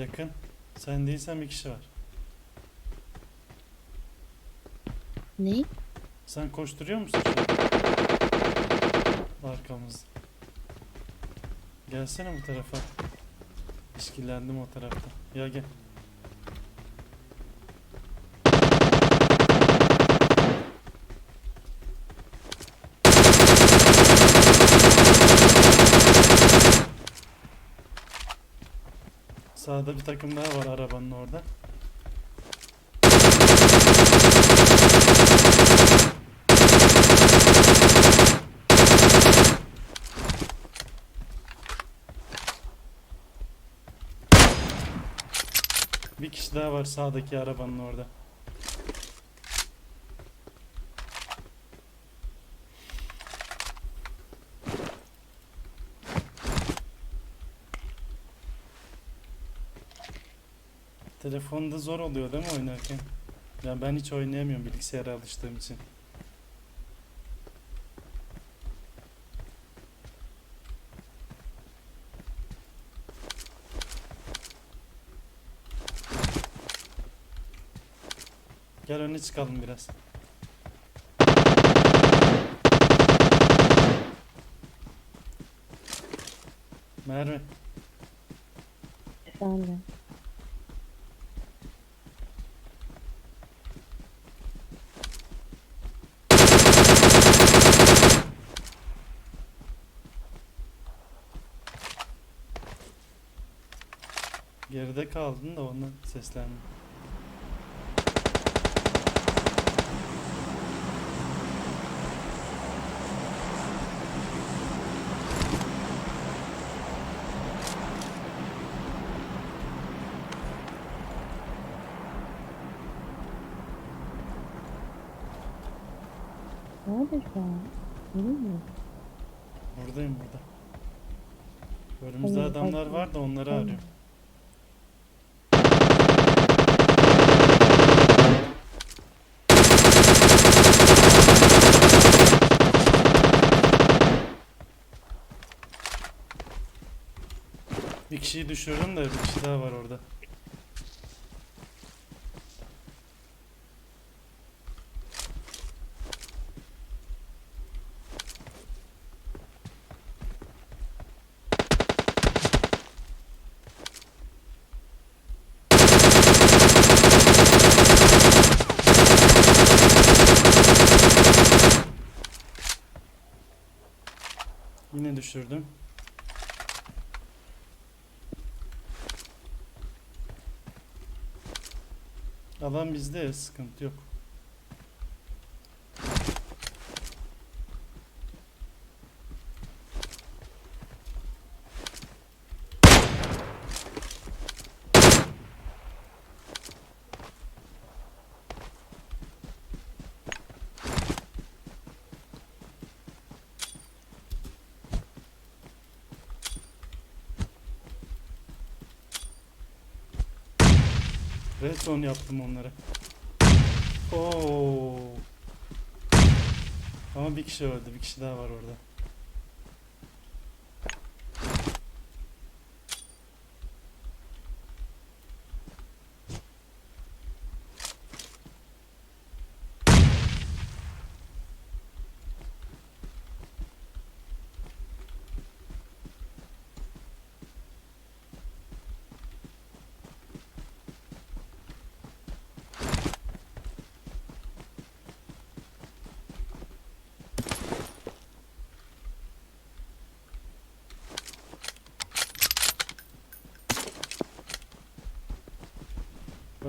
Yakın. Sen değilsen bir kişi var. Ne? Sen koşturuyor musun? Arkamızda. Gelsene bu tarafa. İşkillendim o tarafta. Ya gel. Sağda bir takım daha var arabanın orada. Bir kişi daha var sağdaki arabanın orada. Telefonda zor oluyor değil mi oynarken? Ya ben hiç oynayamıyorum bilgisayara alıştığım için. Gel öne çıkalım biraz. Merve, Efendim. Geride kaldın da ondan seslendim. Nerede şu an? Görüyor musun? Buradayım burada. Önümüzde adamlar var da onları Tamam. Kişiyi düşürdüm de bir kişi daha var orada. Yine düşürdüm. Alan bizde sıkıntı yok. Red zone yaptım onlara. Oo. Ama bir kişi öldü. Bir kişi daha var orada.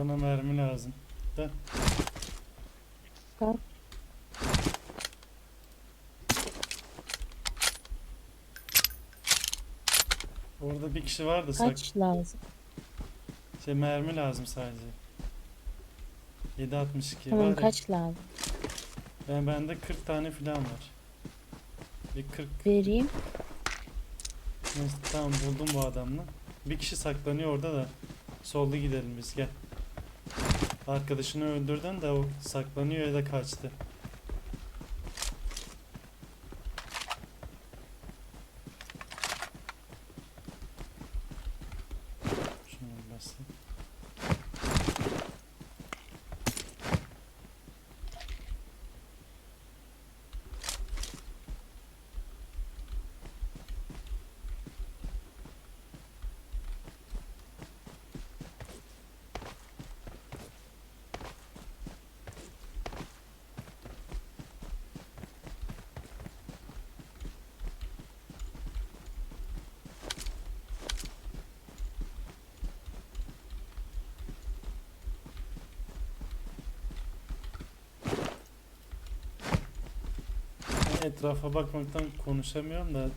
Bana mermi lazım. Da. Kaç? Orada bir kişi vardı. Sak Kaç lazım? şey mermi lazım sadece. 762 Tamam var ya. kaç lazım? Ben bende 40 tane falan var. Bir 40 Vereyim. Neyse, tamam buldum bu adamla. Bir kişi saklanıyor orada da. Solda gidelim biz gel. Arkadaşını öldürdün de o saklanıyor ya da kaçtı. Etrafa bakmaktan konuşamıyorum da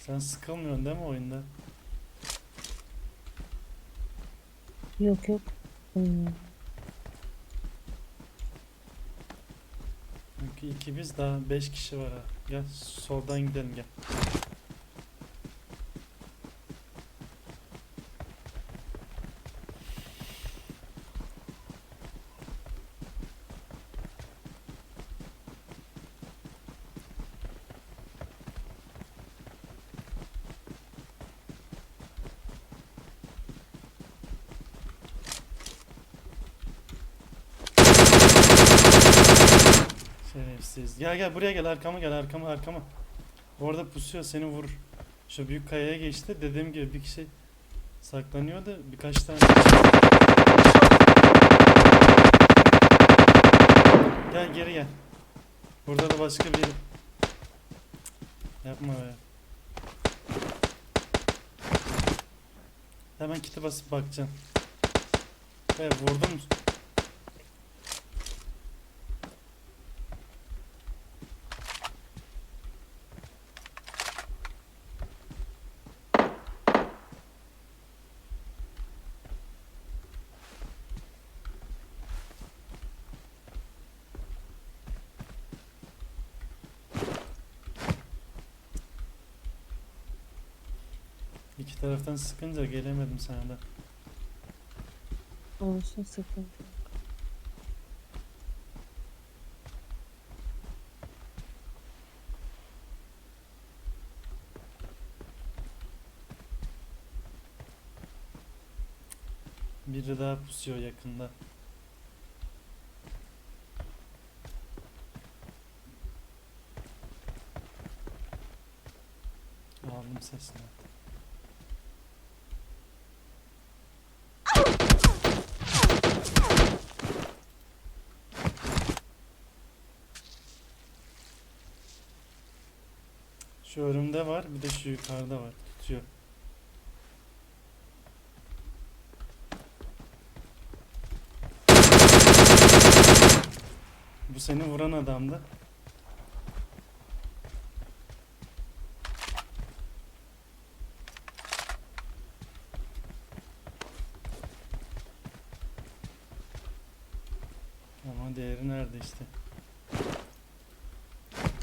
sen sıkılmıyorsun değil mi oyunda? Yok yok. Çünkü iki biz daha beş kişi var ha. Gel soldan gidelim gel. Şerefsiz. Gel gel buraya gel arkama gel arkama arkama. Orada pusuyor seni vurur. Şu büyük kayaya geçti. Dediğim gibi bir kişi saklanıyordu. Birkaç tane. Gel geri gel. Burada da başka biri. Yapma be. Hemen kiti basıp bakacağım. Ve vurdum. İki taraftan sıkınca gelemedim sana da. Olsun sıkıntı. Biri daha pusuyor yakında. Aldım sesini. Şu önümde var, bir de şu yukarıda var. Tutuyor. Bu seni vuran adamdı. Ama değeri nerede işte.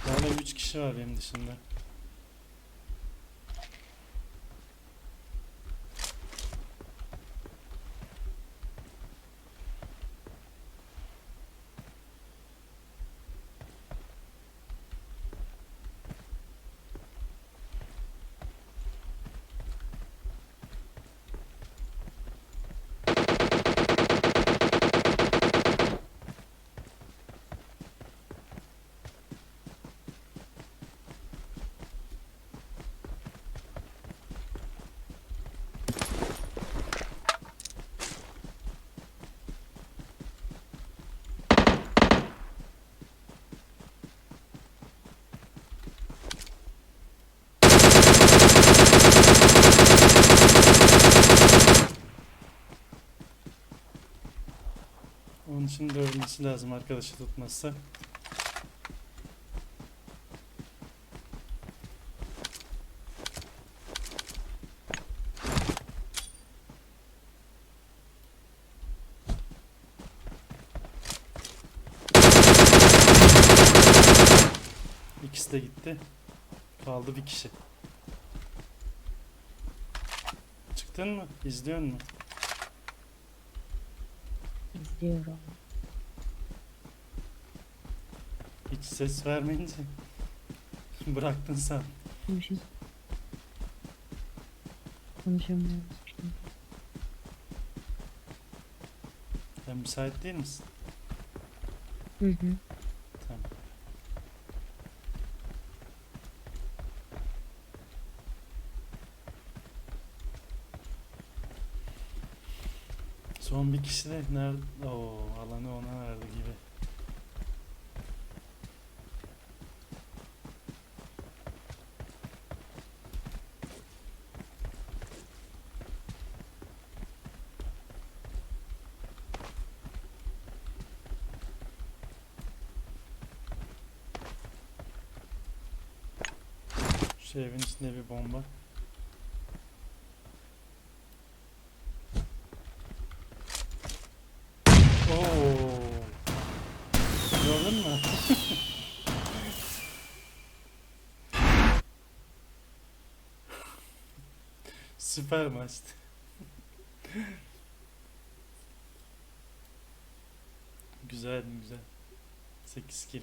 Hala 3 kişi var benim dışında. Ölmesi lazım arkadaşı tutması. İkisi de gitti. Kaldı bir kişi. Çıktın mı? İzliyor musun? İzliyorum. Hiç ses vermeyince bıraktın sen. Konuşayım. Konuşamıyorum. Sen müsait değil misin? Hı hı. Tamam. Son bir kişi de nerede? Oo, alanı ona verdi gibi. Şu evin içinde bir bomba. Oo. Gördün mü? Süper maçtı. güzel güzel. 8 kill.